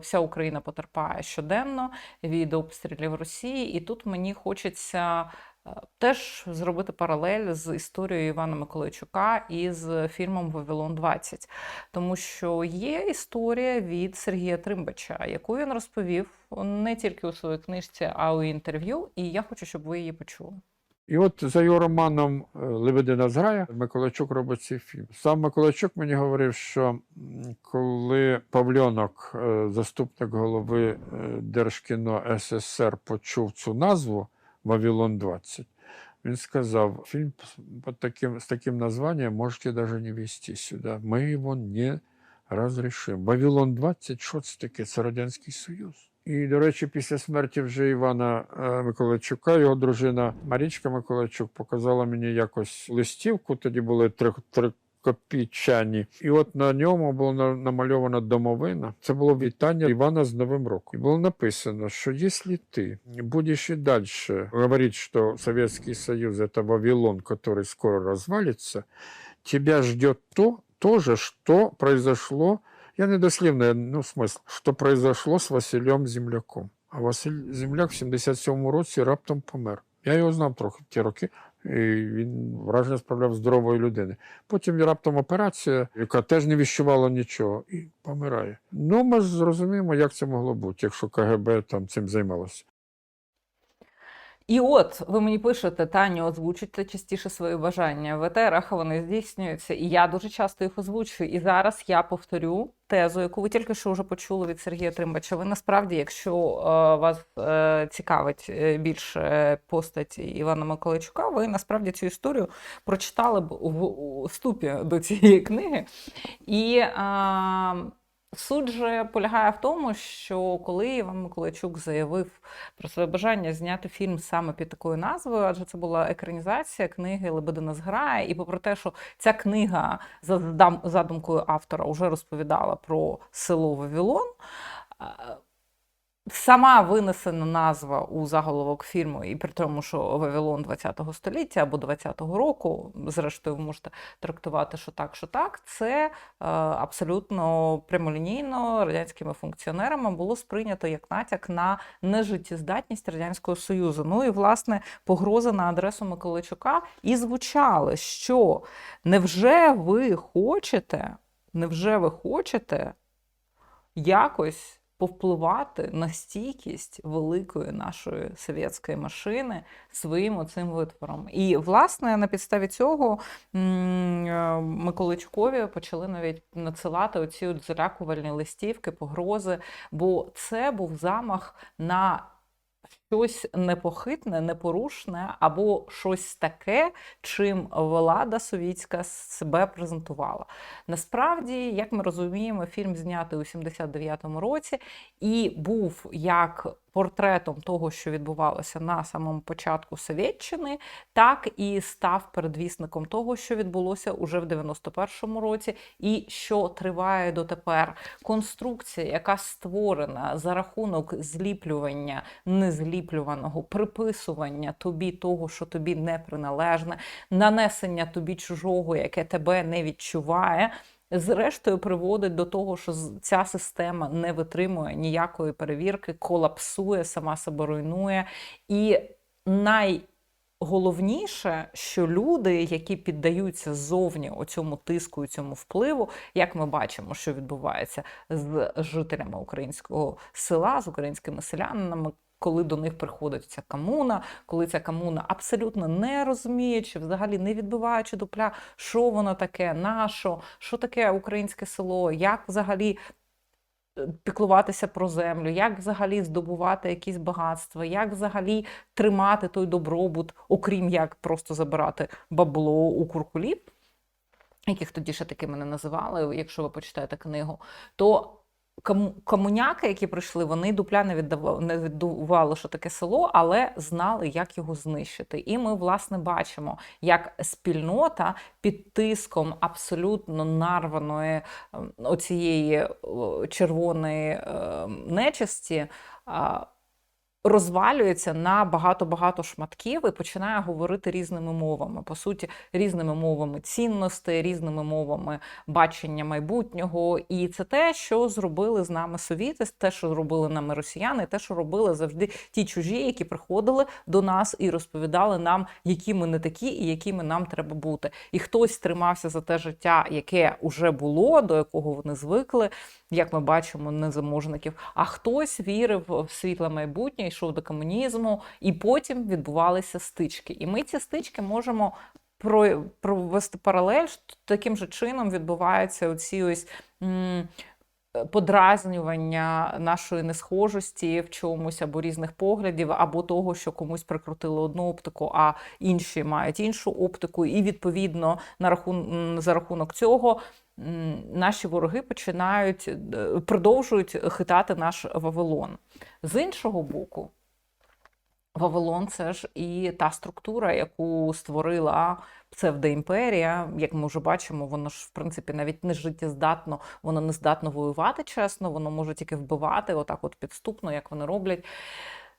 Вся Україна потерпає щоденно від обстрілів Росії, і тут мені хочеться е, теж зробити паралель з історією Івана Миколайчука і з фільмом Вавилон 20 тому що є історія від Сергія Тримбача, яку він розповів не тільки у своїй книжці, а у інтерв'ю. І я хочу, щоб ви її почули. І от за його романом е, Лебедина зграя Миколайчук робить цей фільм. Сам Миколайчук мені говорив, що коли Павльонок, е, заступник голови е, Держкіно СССР, почув цю назву Вавилон 20, він сказав: фільм под таким, з таким названием можете даже не вести сюди. Ми його не розрішимо. Вавилон 20, що це таке? Це Радянський Союз. І, до речі, після смерті вже Івана е, Миколайчука, його дружина Марічка Миколайчук показала мені якось листівку, тоді були три, трикопічані. І от на ньому було намальована домовина. Це було вітання Івана з Новим роком. І було написано, що якщо ти будеш і далі говорити, що Совєтський Союз – це Вавилон, який скоро розвалиться, тебя ждет то, то же, что произошло я не дослівно, ну, смисл, що произошло з Василем Земляком. А Василь Земляк в 77-му році раптом помер. Я його знав трохи ті роки, і він враження справляв здорової людини. Потім раптом операція, яка теж не віщувала нічого, і помирає. Ну, ми зрозуміємо, як це могло бути, якщо КГБ там цим займалося. І от ви мені пишете, Таню, озвучуйте частіше свої бажання. В етерах вони здійснюються, і я дуже часто їх озвучую. І зараз я повторю тезу, яку ви тільки що вже почули від Сергія Тримбача. Ви насправді, якщо е, вас е, цікавить е, більше постать Івана Миколайчука, ви насправді цю історію прочитали б в у вступі до цієї книги. І е, Суть же полягає в тому, що коли Іван Миколайчук заявив про своє бажання зняти фільм саме під такою назвою, адже це була екранізація книги Лебедина зграя, і попри те, що ця книга за задумкою автора вже розповідала про село Вавилон. Сама винесена назва у заголовок фільму, і при тому, що Вавилон 20-го століття або 20-го року, зрештою, ви можете трактувати, що так, що так, це е, абсолютно прямолінійно радянськими функціонерами було сприйнято як натяк на нежиттєздатність Радянського Союзу. Ну і власне погрози на адресу Миколайчука і звучали, що невже ви хочете, невже ви хочете якось повпливати на стійкість великої нашої совєтської машини своїм оцим витвором. І, власне, на підставі цього е, почали навіть надсилати оці от листівки, погрози, бо це був замах на щось непохитне, непорушне або щось таке, чим влада совітська себе презентувала. Насправді, як ми розуміємо, фільм знятий у 79-му році і був як портретом того, що відбувалося на самому початку Совєтщини, так і став передвісником того, що відбулося уже в 91-му році, і що триває дотепер. Конструкція, яка створена за рахунок зліплювання незліплюваного, приписування тобі того, що тобі не приналежне, нанесення тобі чужого, яке тебе не відчуває. Зрештою, приводить до того, що ця система не витримує ніякої перевірки, колапсує, сама себе руйнує. І найголовніше, що люди, які піддаються ззовні оцьому тиску цьому впливу, як ми бачимо, що відбувається з жителями українського села, з українськими селянами. Коли до них приходить ця комуна, коли ця комуна абсолютно не розуміючи, взагалі не відбиваючи дупля, що воно таке, на що, таке українське село, як взагалі е, піклуватися про землю, як взагалі здобувати якісь багатства, як взагалі тримати той добробут, окрім як просто забирати бабло у куркулів, яких тоді ще такими не називали, якщо ви почитаєте книгу, то кому- комуняки, які прийшли, вони дупля не віддавали, не віддували, що таке село, але знали, як його знищити. І ми, власне, бачимо, як спільнота під тиском абсолютно нарваної ем, оцієї червоної ем, нечисті. Розвалюється на багато-багато шматків і починає говорити різними мовами. По суті, різними мовами цінностей, різними мовами бачення майбутнього. І це те, що зробили з нами совіти, те, що зробили нами росіяни, те, що робили завжди ті чужі, які приходили до нас і розповідали нам, які ми не такі і якими нам треба бути. І хтось тримався за те життя, яке уже було, до якого вони звикли, як ми бачимо, незаможників. А хтось вірив в світле майбутнє, йшов до комунізму, і потім відбувалися стички. І ми ці стички можемо провести паралель. Таким же чином відбуваються оці ось. Подразнювання нашої несхожості в чомусь або різних поглядів, або того, що комусь прикрутили одну оптику, а інші мають іншу оптику, і відповідно на рахун... за рахунок цього наші вороги починають е, продовжують хитати наш Вавилон. З іншого боку, Вавилон це ж і та структура, яку створила псевдоімперія. Як ми вже бачимо, воно ж в принципі навіть не життєздатно, воно не здатно воювати чесно, воно може тільки вбивати, отак от підступно, як вони роблять.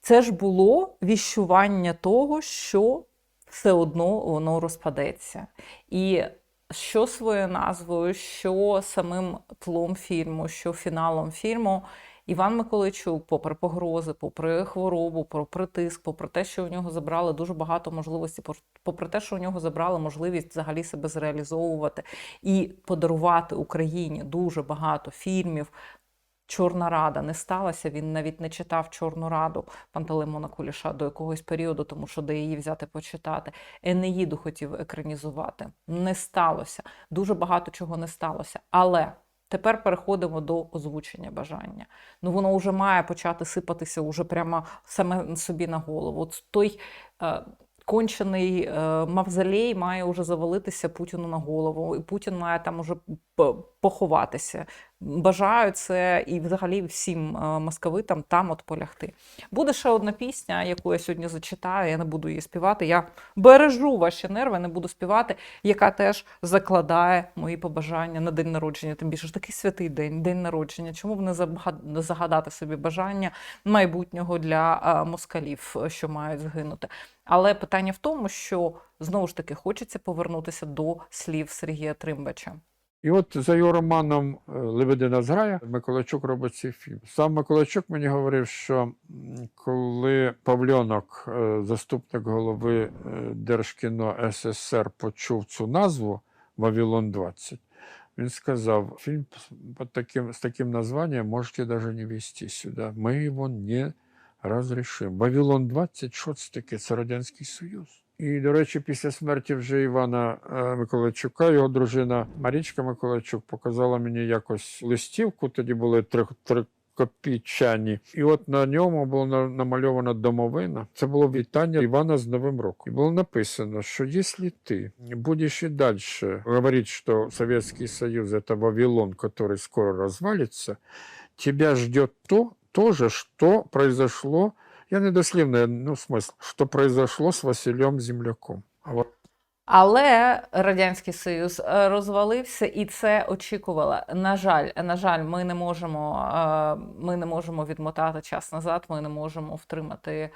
Це ж було віщування того, що все одно воно розпадеться. І що своєю назвою, що самим тлом фільму, що фіналом фільму. Іван Миколайчук, попри погрози, попри хворобу, попри тиск, попри те, що у нього забрали дуже багато можливостей, попри те, що у нього забрали можливість взагалі себе зреалізовувати і подарувати Україні дуже багато фільмів. Чорна рада не сталася. Він навіть не читав Чорну раду Пантелеймона Куліша до якогось періоду, тому що де її взяти почитати. Енеїду хотів екранізувати. Не сталося. Дуже багато чого не сталося. Але тепер переходимо до озвучення бажання. Ну воно вже має почати сипатися уже прямо саме собі на голову. От той е, кончений е, мавзолей має уже завалитися Путіну на голову, і Путін має там уже поховатися. Бажаю це і взагалі всім е, московитам там от полягти. Буде ще одна пісня, яку я сьогодні зачитаю. Я не буду її співати. Я бережу ваші нерви, не буду співати, яка теж закладає мої побажання на день народження. Тим більше ж такий святий день, день народження. Чому б не загадати собі бажання майбутнього для е, москалів, що мають згинути? Але питання в тому, що знову ж таки хочеться повернутися до слів Сергія Тримбача. І от за його романом е, Лебедина зграя Миколайчук робить цей фільм. Сам Миколайчук мені говорив, що коли Павльонок, е, заступник голови е, Держкіно СССР, почув цю назву Вавилон 20, він сказав: фильм под таким, з таким названием можете даже не вести сюди. Ми його не розрішимо. Вавилон 20, що це таке? Це Радянський Союз. І, до речі, після смерті вже Івана е, Миколайчука, його дружина Марічка Миколайчук показала мені якось листівку, тоді були три, трикопічані. І от на ньому було намальована домовина. Це було вітання Івана з Новим роком. І було написано, що якщо ти будеш і далі говорити, що Совєтський Союз – це Вавилон, який скоро розвалиться, тебя ждет то, то же, что произошло, я не дослівно, ну, смысл, что произошло с Василем Земляком. А вот Але Радянський Союз е, розвалився, і це очікувала. На жаль, на жаль, ми не можемо, е, ми не можемо відмотати час назад. Ми не можемо втримати е,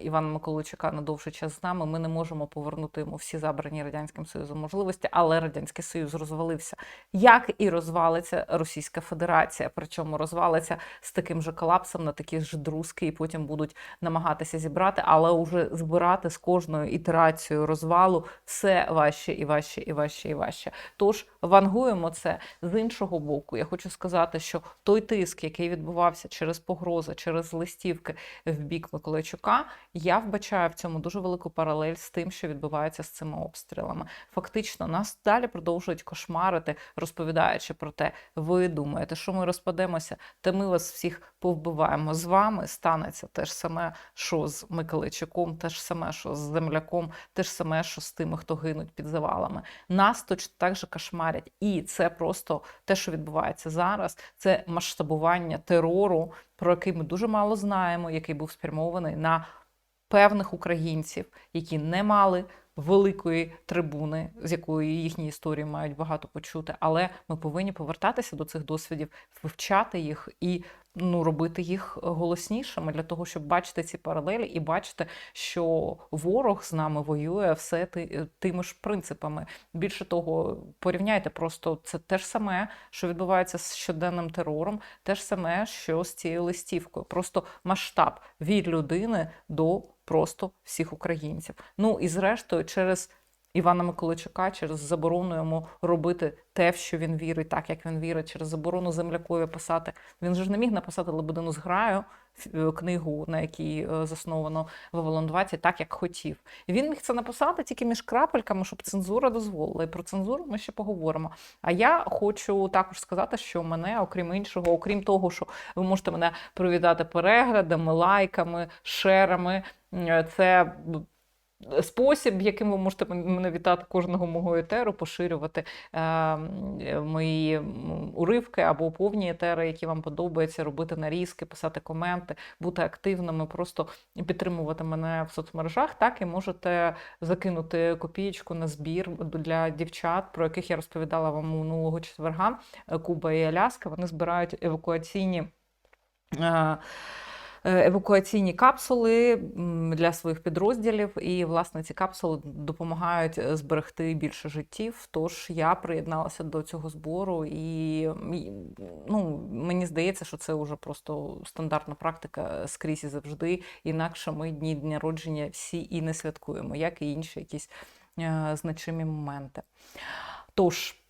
Івана Миколайчука на довший час з нами. Ми не можемо повернути йому всі забрані радянським союзом можливості, але радянський союз розвалився. Як і розвалиться Російська Федерація, причому розвалиться з таким же колапсом на такі ж друзки, і потім будуть намагатися зібрати, але уже збирати з кожною ітерацією розвалу все важче і важче, і важче, і важче. Тож вангуємо це з іншого боку. Я хочу сказати, що той тиск, який відбувався через погрози, через листівки в бік Миколайчука, я вбачаю в цьому дуже велику паралель з тим, що відбувається з цими обстрілами. Фактично, нас далі продовжують кошмарити, розповідаючи про те, ви думаєте, що ми розпадемося, та ми вас всіх повбиваємо. З вами станеться те ж саме, що з Миколайчуком, те ж саме, що з земляком, те ж саме, що з тими, хто гинуть під завалами. Нас точно так же кошмарять. І це просто те, що відбувається зараз, це масштабування терору, про який ми дуже мало знаємо, який був спрямований на певних українців, які не мали великої трибуни, з якої їхні історії мають багато почути. Але ми повинні повертатися до цих досвідів, вивчати їх і ну, робити їх голоснішими для того, щоб бачити ці паралелі і бачити, що ворог з нами воює все ти, тими ж принципами. Більше того, порівняйте просто це те ж саме, що відбувається з щоденним терором, те ж саме, що з цією листівкою. Просто масштаб від людини до просто всіх українців. Ну і зрештою, через Івана Миколайчука, через заборону йому робити те, в що він вірить, так як він вірить, через заборону землякові писати. Він же ж не міг написати Лебедину зграю е, книгу, на якій е, засновано Вавилон 20, так як хотів. І він міг це написати тільки між крапельками, щоб цензура дозволила. І про цензуру ми ще поговоримо. А я хочу також сказати, що мене, окрім іншого, окрім того, що ви можете мене привітати переглядами, лайками, шерами. е, Це спосіб, яким ви можете мене вітати кожного мого етеру, поширювати е, мої уривки або повні етери, які вам подобаються, робити нарізки, писати коменти, бути активними, просто підтримувати мене в соцмережах. Так і можете закинути копієчку на збір для дівчат, про яких я розповідала вам минулого четверга. Е, Куба і Аляска. Вони збирають евакуаційні. е, е, Евакуаційні капсули для своїх підрозділів, і власне ці капсули допомагають е, зберегти більше життів. Тож я приєдналася до цього збору, і ну, мені здається, що це вже просто стандартна практика скрізь і завжди. Інакше ми дні народження всі і не святкуємо, як і інші якісь е, значимі моменти. Тож.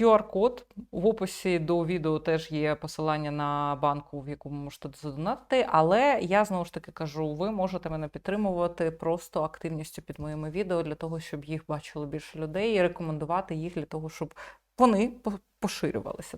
QR-код в описі до відео теж є посилання на банку, в якому можете задонатити. Але я знову ж таки кажу: ви можете мене підтримувати просто активністю під моїми відео для того, щоб їх бачило більше людей, і рекомендувати їх для того, щоб вони поширювалися.